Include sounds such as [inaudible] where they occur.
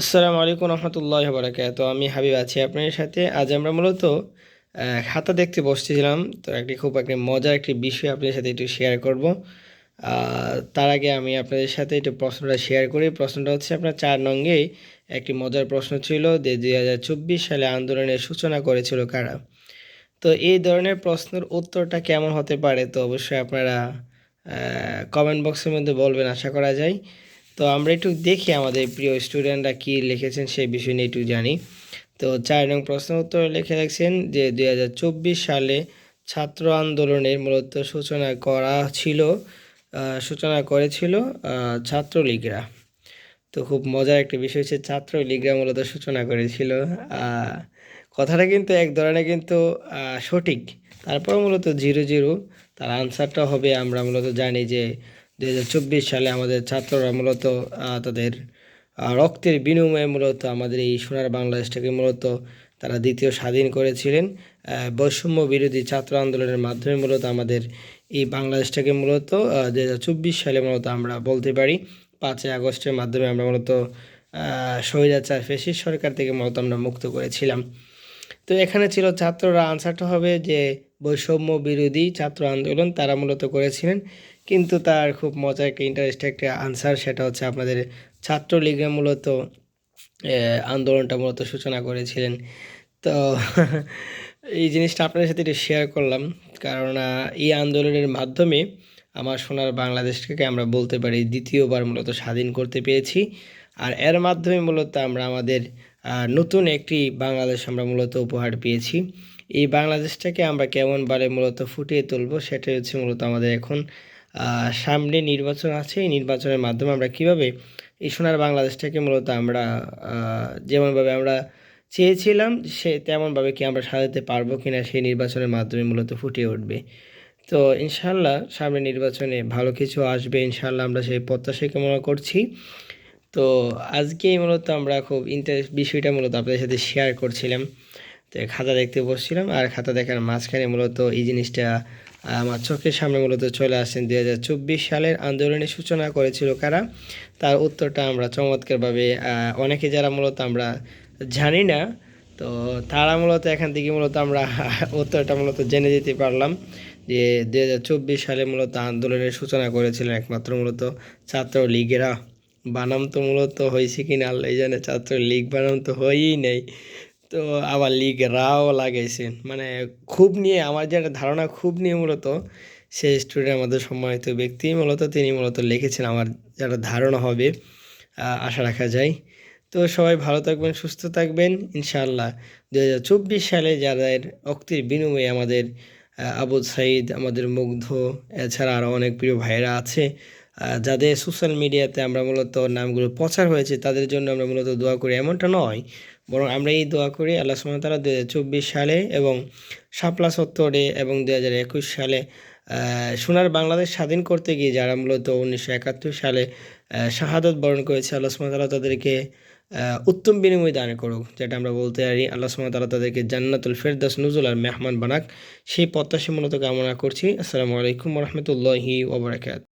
আসসালামু আলাইকুম রহমতুল্লাহ বারাকাত আমি হাবিব আছি আপনার সাথে। আজ আমরা মূলত খাতা দেখতে বসতেছিলাম। তো একটি খুব একটি মজার একটি বিষয় আপনাদের সাথে একটু শেয়ার করব। তার আগে আমি আপনাদের সাথে একটু প্রশ্নটা শেয়ার করি। প্রশ্নটা হচ্ছে, আপনার চার নঙ্গে একটি মজার প্রশ্ন ছিল যে, দুই হাজার চব্বিশ সালে আন্দোলনের সূচনা করেছিল কারা? তো এই ধরনের প্রশ্নের উত্তরটা কেমন হতে পারে? তো অবশ্যই আপনারা কমেন্ট বক্সের মধ্যে বলবেন, আশা করা যায়। তো আমরা একটু দেখি আমাদের প্রিয় স্টুডেন্টরা কি লিখেছেন, সেই বিষয় নিয়ে একটু জানি। তো চার নং প্রশ্ন উত্তর লিখে রাখছেন যে, দুই হাজার চব্বিশ সালে ছাত্র আন্দোলনের মূলত সূচনা করা ছিল সূচনা করেছিল ছাত্রলীগরা। তো খুব মজার একটা বিষয় হচ্ছে ছাত্রলীগরা মূলত সূচনা করেছিল। কথাটা কিন্তু এক ধরনের কিন্তু সঠিক। তারপর মূলত জিরো জিরো, তার আনসারটা হবে, আমরা মূলত জানি যে দুই হাজার চব্বিশ সালে আমাদের ছাত্ররা মূলত তাদের রক্তের বিনিময়ে মূলত আমাদের এই সোনার বাংলাদেশটাকে মূলত তারা দ্বিতীয় স্বাধীন করেছিলেন। বৈষম্য বিরোধী ছাত্র আন্দোলনের মাধ্যমে মূলত আমাদের এই বাংলাদেশটাকে মূলত দুই হাজার চব্বিশ সালে মূলত আমরা বলতে পারি পাঁচই আগস্টের মাধ্যমে আমরা মূলত আহ, স্বৈরাচার ফেসিস সরকার থেকে মূলত আমরা মুক্ত করেছিলাম। তো এখানে ছিল ছাত্ররা আনসারটা হবে যে বৈষম্য বিরোধী ছাত্র আন্দোলন তারা মূলত করেছিলেন। কিন্তু তার খুব মজার একটা ইন্টারেস্ট একটা আনসার সেটা হচ্ছে আপনাদের ছাত্রলীগের মূলত আন্দোলনটা মূলত সূচনা করেছিলেন। তো এই জিনিসটা আপনাদের সাথে একটু শেয়ার করলাম। কারণ এই আন্দোলনের মাধ্যমে আমার সোনার বাংলাদেশটাকে আমরা বলতে পারি দ্বিতীয়বার মূলত স্বাধীন করতে পেরেছি। আর এর মাধ্যমে মূলত আমরা আমাদের নতুন একটি বাংলাদেশ আমরা মূলত উপহার পেয়েছি। এই বাংলাদেশটাকে আমরা কেমনভাবে মূলত ফুটিয়ে তুলব সেটাই হচ্ছে মূলত আমাদের এখন সামনে নির্বাচন আছে। এই নির্বাচনের মাধ্যমে আমরা কীভাবে এই সোনার বাংলাদেশটাকে মূলত আমরা যেমনভাবে আমরা চেয়েছিলাম, সে তেমনভাবে কি আমরা সাজাতে পারব কিনা সেই নির্বাচনের মাধ্যমে মূলত ফুটিয়ে উঠবে। তো ইনশাল্লাহ সামনে নির্বাচনে ভালো কিছু আসবে ইনশাল্লাহ আমরা সেই প্রত্যাশাই কামনা করছি। তো আজকেই মূলত আমরা খুব ইন্টারেস্ট বিষয়টা মূলত আপনাদের সাথে শেয়ার করছিলাম। তো খাতা দেখতে বসছিলাম, আর খাতা দেখার মাঝখানে মূলত এই জিনিসটা আমার চোখের সামনে মূলত চলে হাজার চব্বিশ সালের আন্দোলনের সূচনা করেছিল কারা? তার উত্তরটা আমরা চমৎকারভাবে অনেকে যারা মূলত আমরা জানি না, তো তারা মূলত এখান থেকে মূলত আমরা [laughs] উত্তরটা মূলত জেনে যেতে পারলাম যে দুই হাজার চব্বিশ সালে মূলত আন্দোলনের সূচনা করেছিলেন একমাত্র মূলত ছাত্র লীগেরা বানাম তো মূলত হয়েছে কি না আল্লাহ জানে ছাত্র লীগ বানাম তো হয়েই নেই। তো আবার লীগ রাও লাগাইছে মানে খুব নিয়ে, আমার যেটা ধারণা, খুব নিয়ে মূলত সেই স্টুডেন্ট আমাদের সম্মানিত ব্যক্তি। মূলত তিনি মূলত লিখেছেন আমার যেটা ধারণা হবে আশা রাখা যায়। তো সবাই ভালো থাকবেন, সুস্থ থাকবেন। ইনশাআল্লাহ দু হাজার চব্বিশ সালে যাদের অক্তির বিনিময়ে আমাদের আবু সাইদ, আমাদের মুগ্ধ, এছাড়া আরও অনেক প্রিয় ভাইয়েরা আছে যাদের সোশ্যাল মিডিয়াতে আমরা মূলত নামগুলো প্রচার হয়েছে, তাদের জন্য আমরা মূলত দোয়া করি। এমনটা নয়, বরং আমরা এই দোয়া করি আল্লাহ তাআলা দু চব্বিশ সালে এবং শাপলা সত্তরে এবং দু হাজার একুশ সালে সোনার বাংলাদেশ স্বাধীন করতে গিয়ে যারা মূলত উনিশশো একাত্তর সালে শাহাদত বরণ করেছে, আল্লাহ তাআলা তাদেরকে উত্তম বিনিময় দান করুক, যেটা আমরা বলতে পারি আল্লাহ ওয়া তাআলা তাদেরকে জান্নাতুল ফেরদাস নুজুল আর মেহমান বানাক। সেই প্রত্যাশা মূলত কামনা করছি। আসসালামু আলাইকুম রহমতুল্লাহি ওবরাকাত